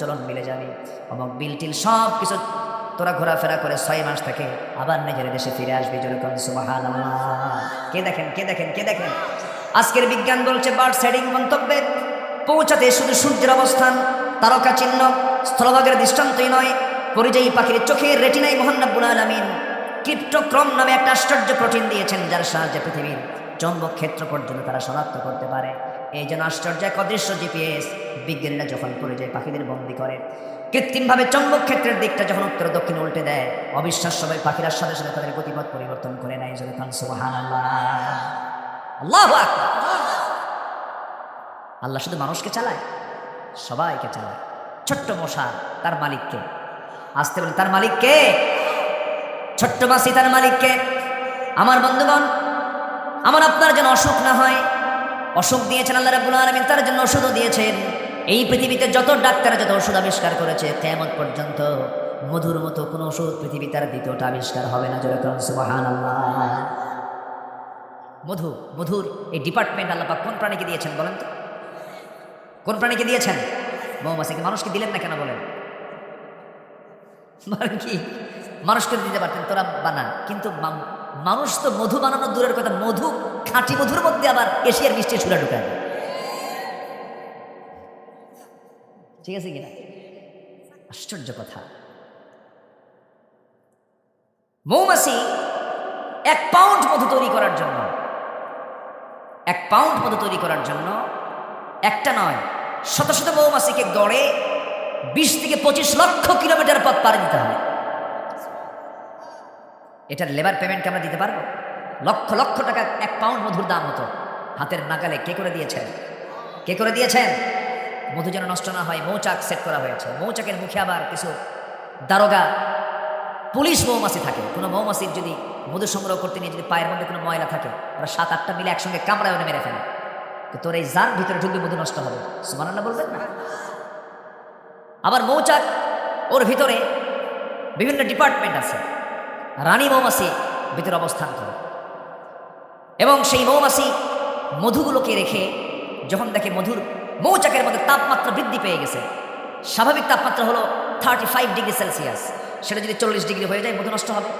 চলন মিলে যাবে। অমক বিল টিল সব কিছু তোরা ঘোরাফেরা করে ছয় মাস থেকে আবার নিজের দেশে ফিরে আসবি যেরকম কে দেখেন কে দেখেন কে দেখেন? আজকের বিজ্ঞান বলছে, বার্ড সাইডিং মন্তব্যে পৌঁছাতে শুধু সূর্যের অবস্থান, তারকা চিহ্ন, স্থলভাগের দৃষ্টান্তই নয়, পরিযায়ী পাখির চোখের রেটিনাই মোহান্নবুল আলমিন। ক্রিপ্টোক্রম নামে একটা আশ্চর্য প্রোটিন দিয়েছেন, যার সাহায্যে পৃথিবীর চৌম্বক ক্ষেত্র পর্যন্ত তারা শনাক্ত করতে পারে। এই যেন আশ্চর্য এক অদৃশ্য জিপিএস বিজ্ঞানীরা যখন করে যায়, পাখিদের বন্দি করে। কৃত্রিমভাবে চৌম্বক ক্ষেত্রের দিকটা যখন উত্তর দক্ষিণ উল্টে দেয় অবিশ্বাস্যভাবে পাখিরার সাথে সাথে তাদের গতিপথ পরিবর্তন করে নেয়। যদি খান সুবাহান আল্লাহ আল্লাহ শুধু মানুষকে চালায়, সবাইকে চালায়। ছোট্ট মশা তার মালিককে। আসতে বলে তার মালিককে? ছোট্ট মাসি, তার মালিককে? আমার বন্ধুগণ, আমার আপনার যেন অসুখ না হয় অসুখ দিয়েছেন আল্লাহ রাব্বুল আলামিন, তার জন্য ওষুধও দিয়েছেন। এই পৃথিবীতে যত ডাক্তার যত ওষুধ আবিষ্কার করেছে। কেমন পর্যন্ত মধুর মতো কোনো ওষুধ পৃথিবী তার দ্বিতীয়টা আবিষ্কার হবে না যেরকম সুবাহান মধু, মধুর এই ডিপার্টমেন্ট আল্লাপাক কোন প্রাণীকে দিয়েছেন বলেন তো? কোন প্রাণীকে দিয়েছেন? মৌমাছিকে। মানুষকে দিলেন না কেন বলেন? কি? মানুষকে দিতে পারতেন, তোরা বানান। কিন্তু মানুষ তো মধু বানানো দূরের কথা, মধু খাঁটি মধুর মধ্যে আবার এশিয়ার মিষ্টি ছুলা ঢুকায় ঠিক আছে কিনা? আশ্চর্য কথা। মৌমাছি এক পাউন্ড মধু তৈরি করার জন্য, এক পাউন্ড মধু তৈরি করার জন্য একটা নয়, শত শত মৌমাছিকে গড়ে বিশ থেকে পঁচিশ লক্ষ কিলোমিটার পথ পাড়ি দিতে হবে। এটার লেবার পেমেন্টকে আমরা দিতে পারব? লক্ষ লক্ষ টাকা এক পাউন্ড মধুর দাম হতো। হাতের নাগালে কে করে দিয়েছেন? কে করে দিয়েছেন? মধু যেন নষ্ট না হয়, মৌচাক সেট করা হয়েছে। মৌচাকের মুখে আবার কিছু দারোগা পুলিশ মৌমাছি থাকে। কোনো মৌমাছির যদি মধু সংগ্রহ করতে নিয়ে যদি পায়ের মধ্যে কোনো ময়লা থাকে, ওরা সাত আটটা মিলে একসঙ্গে কামড়ায় ওনে মেরে ফেলে। তো তোর এই জার ভিতরে ঢুকলে মধু নষ্ট হবে। সুমানাল্লাহ বলবেন না? আবার মৌচাক, ওর ভিতরে বিভিন্ন ডিপার্টমেন্ট আছে। রানী মৌমাছি ভিতরে অবস্থান করে। এবং সেই মৌমাছি মধুগুলোকে রেখে যখন দেখে মধুর মৌচাকের মধ্যে তাপমাত্রা বৃদ্ধি পেয়ে গেছে, স্বাভাবিক তাপমাত্রা হলো থার্টি ফাইভ ডিগ্রি সেলসিয়াস সেটা যদি চল্লিশ ডিগ্রি হয়ে যায়, মধু নষ্ট হবে।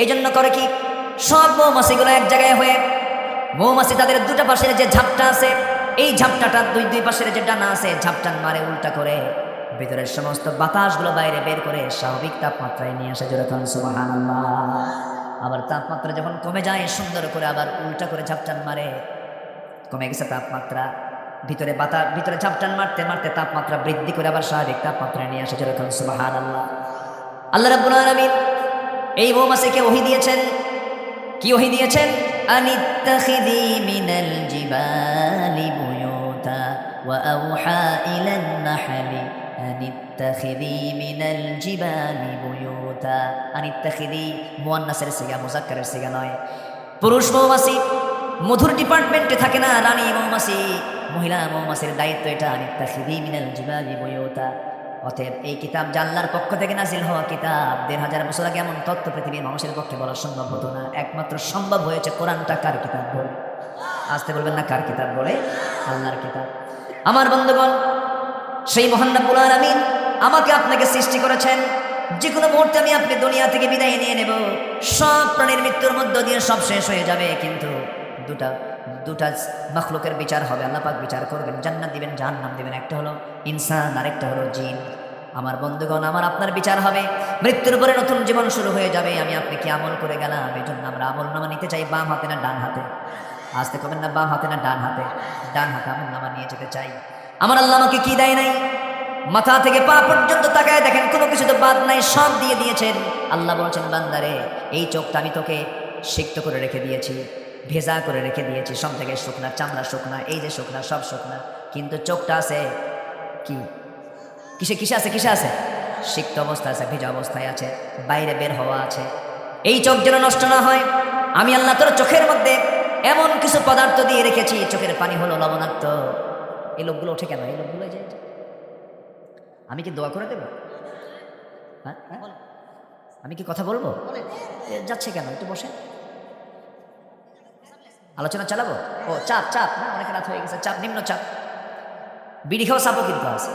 এই জন্য করে কি, সব মৌমাছিগুলো এক জায়গায় হয়ে মৌমাছি তাদের দুটা পাশের যে ঝাপটা আছে, এই ঝাপটাটা দুই দুই পাশের যে ডানা আছে ঝাপটান মারে উল্টা করে। ভিতরের সমস্ত বাতাসগুলো বাইরে বের করে স্বাভাবিক তাপমাত্রায় নিয়ে আসে যেরকম সুবাহান আবার তাপমাত্রা যখন কমে যায়, সুন্দর করে আবার উল্টা করে ঝাপটান মারে। কমে গেছে তাপমাত্রা। ভিতরে বাতা ভিতরে ঝাপটান মারতে মারতে তাপমাত্রা বৃদ্ধি করে আবার স্বাভাবিক তাপমাত্রা নিয়ে আসে যেরকম সুবাহান আল্লাহ আল্লাহ রাব্বুল আলামিন এই মৌমাছিকে ওহি দিয়েছেন। কি ওহি দিয়েছেন? আনিত্তাখিদি মিনাল জিবালি বুয়ুতা ওয়া আওহা ইলান নাহলি। আনিত্তাখিদি মিনাল জিবালি আনিত্তাখিদি, মুয়ান্নাসের সিগা, মুজাক্কারের সিগা নয়। পুরুষ মৌমাছি, মধুর ডিপার্টমেন্টে থাকে না, রানী মৌমাছি। মহিলা মৌমাছির দায়িত্ব এটা, আনিত্তাখিদি মিনাল জিবালি বুয়ুতা। অতএব এই কিতাব জাল্লার পক্ষ থেকে নাজিল হওয়া কিতাব, দেড় হাজার বছর আগে এমন তত্ত্ব পৃথিবীর মানুষের পক্ষে বলা সম্ভব হতো না। একমাত্র সম্ভব হয়েছে কোরআনটা কার কিতাব বলে? আসতে বলবেন না কার কিতাব বলে? আল্লাহর কিতাব। আমার বন্ধুগণ, সেই মহান্নবুল আমিন আমাকে আপনাকে সৃষ্টি করেছেন। যে কোনো মুহূর্তে আমি আপনি দুনিয়া থেকে বিদায় নিয়ে নেব। সব প্রাণীর মৃত্যুর মধ্য দিয়ে সব শেষ হয়ে যাবে, কিন্তু দুটা দুটা মখলুকের বিচার হবে, আল্লাহ পাক বিচার করবেন। জান্নাত দিবেন, জাহান্নাম দিবেন। একটা হলো ইনসান, আরেকটা হলো জিন। আমার বন্ধুগণ, আমার আপনার বিচার হবে। মৃত্যুর পরে নতুন জীবন শুরু হয়ে যাবে। আমি আপনি কি আমল করে গেলাম? এই জন্য আমরা আমল নামা নিতে চাই বাম হাতে না ডান হাতে। আসতে কবেন না, বাম হাতে না ডান হাতে। ডান হাতে আমল নামা নিয়ে যেতে চাই। আমার আল্লাহ আমাকে কি দেয় নাই? মাথা থেকে পা পর্যন্ত তাকায় দেখেন, কোনো কিছু তো বাদ নাই, সব দিয়ে দিয়েছেন। আল্লাহ বলছেন, বান্দারে, এই চোখটা আমি তোকে সিক্ত করে রেখে দিয়েছি, ভেজা করে রেখে দিয়েছি, সব থেকে শুকনা, চামড়া শুকনা, এই যে শুকনা, সব শুকনা। কিন্তু চোখটা আছে কি? কিসে কিসে আছে কিসে আছে? সিক্ত অবস্থা আছে, ভেজা অবস্থায় আছে, বাইরে বের হওয়া আছে। এই চোখ যেন নষ্ট না হয়, আমি আল্লাহ তোর চোখের মধ্যে এমন কিছু পদার্থ দিয়ে রেখেছি, চোখের পানি হলো লবণাক্ত। এই লোকগুলো ওঠে কেন? এই লোকগুলো যায় আমি কি দোয়া করে দেব? হ্যাঁ? হ্যাঁ? আমি কি কথা বলব? যাচ্ছে কেন? একটু বসে আলোচনা চালাবো? ও, চাপ চাপ। না অনেক রাত হয়ে গেছে। চাপ, নিম্ন চাপ। বিড়ি খাওয়া চাপও কিন্তু আছে।